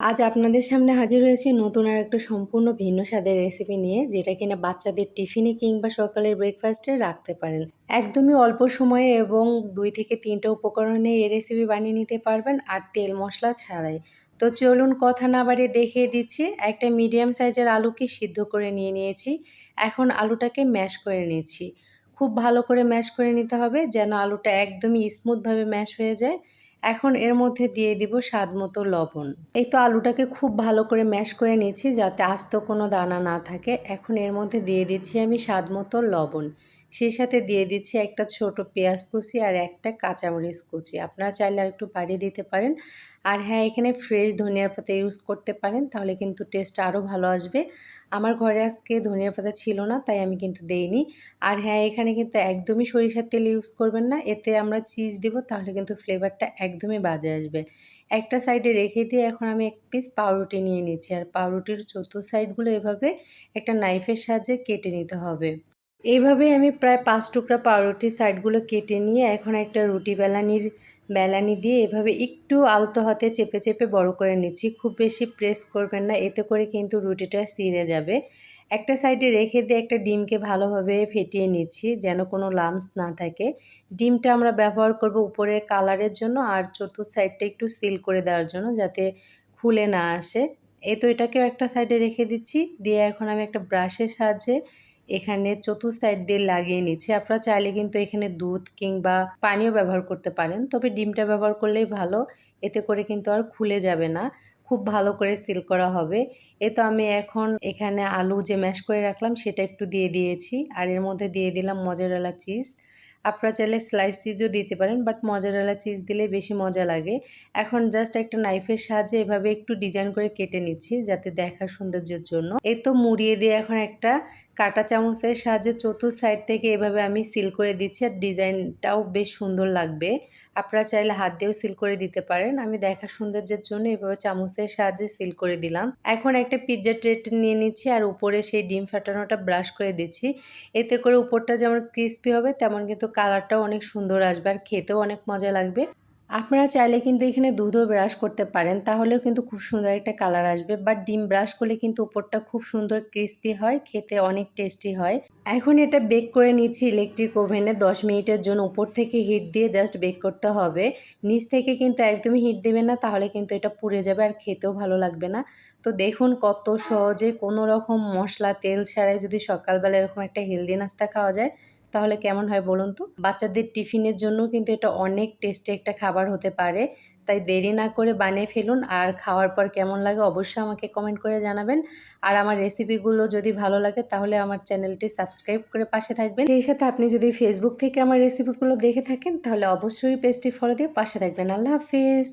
আজ আপনাদের সামনে হাজির হয়েছি নতুন আর একটা সম্পূর্ণ ভিন্ন স্বাদের রেসিপি নিয়ে, যেটা কিনা বাচ্চাদের টিফিনে কিংবা সকালের ব্রেকফাস্টে রাখতে পারেন। একদমই অল্প সময়ে এবং দুই থেকে তিনটা উপকরণে এই রেসিপি বানিয়ে নিতে পারবেন, আর তেল মশলা ছাড়াই। তো চলুন কথা না বাড়িয়ে দেখিয়ে দিচ্ছি, একটা মিডিয়াম সাইজের আলুকে সিদ্ধ করে নিয়ে নিয়েছি। এখন আলুটাকে ম্যাশ করে নিয়েছি খুব ভালো করে ম্যাশ করে নিতে হবে, যেন আলুটা একদমই স্মুথভাবে ম্যাশ হয়ে যায়। এখন এর মধ্যে দিয়ে দিব স্বাদ মতো লবণ। এই তো আলুটাকে খুব ভালো করে ম্যাশ করে নিয়েছি যাতে আস্ত কোনো দানা না থাকে। এখন এর মধ্যে দিয়ে দিচ্ছি আমি স্বাদ মতো লবণ। সেই সাথে দিয়ে দিচ্ছি একটা ছোট পেঁয়াজ কুচি আর একটা কাঁচামরিচ কুচি। আপনারা চাইলে আর একটু বাড়িয়ে দিতে পারেন। আর হ্যাঁ এখানে ফ্রেশ ধনিয়ার পাতা ইউজ করতে পারেন, তাহলে কিন্তু টেস্ট আরও ভালো আসবে। আমার ঘরে আজকে ধনিয়ার পাতা ছিল না, তাই আমি কিন্তু দেইনি। আর হ্যাঁ এখানে কিন্তু একদমই সরিষার তেল ইউজ করবেন না। এতে আমরা চিজ দিব, তাহলে কিন্তু ফ্লেভারটা একদমই বাজে আসবে। একটা সাইডে রেখে দিয়ে এখন আমি এক পিস পাউরুটি নিয়ে নিচ্ছি। আর পাউরুটির চতুর্থ সাইডগুলো এভাবে একটা নাইফের সাহায্যে কেটে নিতে হবে। এইভাবে আমি প্রায় পাঁচ টুকরা পাউরুটির সাইডগুলো কেটে নিয়ে এখন একটা রুটি বেলানির বেলানি দিয়ে এভাবে একটু আলতো হাতে চেপে চেপে বড় করে নিচ্ছি। খুব বেশি প্রেস করবেন না, এতে করে কিন্তু রুটিটা ছিঁড়ে যাবে। একটা সাইডে রেখে দিয়ে একটা ডিমকে ভালোভাবে ফেটিয়ে নিচ্ছি যেন কোনো লামস না থাকে। ডিমটা আমরা ব্যবহার করব উপরের কালারের জন্য আর চতুর্থ সাইডটা একটু সিল করে দেওয়ার জন্য যাতে খুলে না আসে। এ তো এটাকেও একটা সাইডে রেখে দিচ্ছি। দিয়ে এখন আমি একটা ব্রাশের সাহায্যে এখানে চতুর্থ সাইড দিয়ে লাগিয়ে নিচ্ছি। আপনারা চাইলে কিন্তু এখানে দুধ কিংবা পানিও ব্যবহার করতে পারেন, তবে ডিমটা ব্যবহার করলেই ভালো। এতে করে কিন্তু আর খুলে যাবে না। খুব ভালো করে সিল করা হবে। এ তো আমি এখন এখানে আলু যে ম্যাশ করে রাখলাম, সেটা একটু দিয়ে দিয়েছি। আর এর মধ্যে দিয়ে দিলাম মজারালা চিজ আপনারা চাইলে স্লাইস চিজও দিতে পারেন বাট মজারেলা চিজ দিলে বেশি মজা লাগে। এখন জাস্ট একটা নাইফের সাহায্যে এভাবে একটু ডিজাইন করে কেটে নিচ্ছি, যাতে দেখার সৌন্দর্যের জন্য। এ তো মুড়িয়ে দিয়ে এখন একটা কাটা চামচের সাহায্যে চতুর্থ সাইড থেকে এভাবে আমি সিল করে দিচ্ছি, আর ডিজাইনটাও বেশ সুন্দর লাগবে। আপনারা চাইলে হাত দিয়েও সিল করে দিতে পারেন। আমি দেখা সৌন্দর্যের জন্য এভাবে চামচের সাহায্যে সিল করে দিলাম। এখন একটা পিৎজা ট্রেট নিয়ে নিচ্ছি, আর উপরে সেই ডিম ফাটানোটা ব্রাশ করে দিচ্ছি। এতে করে উপরটা যেমন ক্রিস্পি হবে, তেমন কিন্তু কালারটাও অনেক সুন্দর আসবে আর খেতেও অনেক মজা লাগবে। আপনারা চাইলে কিন্তু এখানে দুধও ব্রাশ করতে পারেন, তাহলেও কিন্তু খুব সুন্দর একটা কালার আসবে। বাট ডিম ব্রাশ করলে কিন্তু উপরটা খুব সুন্দর ক্রিস্পি হয়, খেতে অনেক টেস্টি হয়। এখন এটা বেক করে নিচ্ছি ইলেকট্রিক ওভেনে দশ মিনিটের জন্য উপর থেকে হিট দিয়ে জাস্ট বেক করতে হবে। নিচ থেকে কিন্তু একদমই হিট দেবে না, তাহলে কিন্তু এটা পুড়ে যাবে আর খেতেও ভালো লাগবে না। তো দেখুন কত সহজে কোনো রকম মশলা, তেল ছাড়াই যদি সকালবেলা এরকম একটা হেলদি নাস্তা খাওয়া যায় তাহলে কেমন হয় বলুন তো? বাচ্চাদের টিফিনের জন্য কিন্তু এটা অনেক টেস্টি একটা খাবার হতে পারে। তাই দেরি না করে বানিয়ে ফেলুন আর খাওয়ার পর কেমন লাগে অবশ্যই আমাকে কমেন্ট করে জানাবেন। আর আমার রেসিপিগুলো যদি ভালো লাগে তাহলে আমার চ্যানেলটি সাবস্ক্রাইব করে পাশে থাকবেন। সেই সাথে আপনি যদি ফেসবুক থেকে আমার রেসিপিগুলো দেখে থাকেন তাহলে অবশ্যই পেজটি ফলো দিয়ে পাশে থাকবেন। আল্লাহ হাফিজ।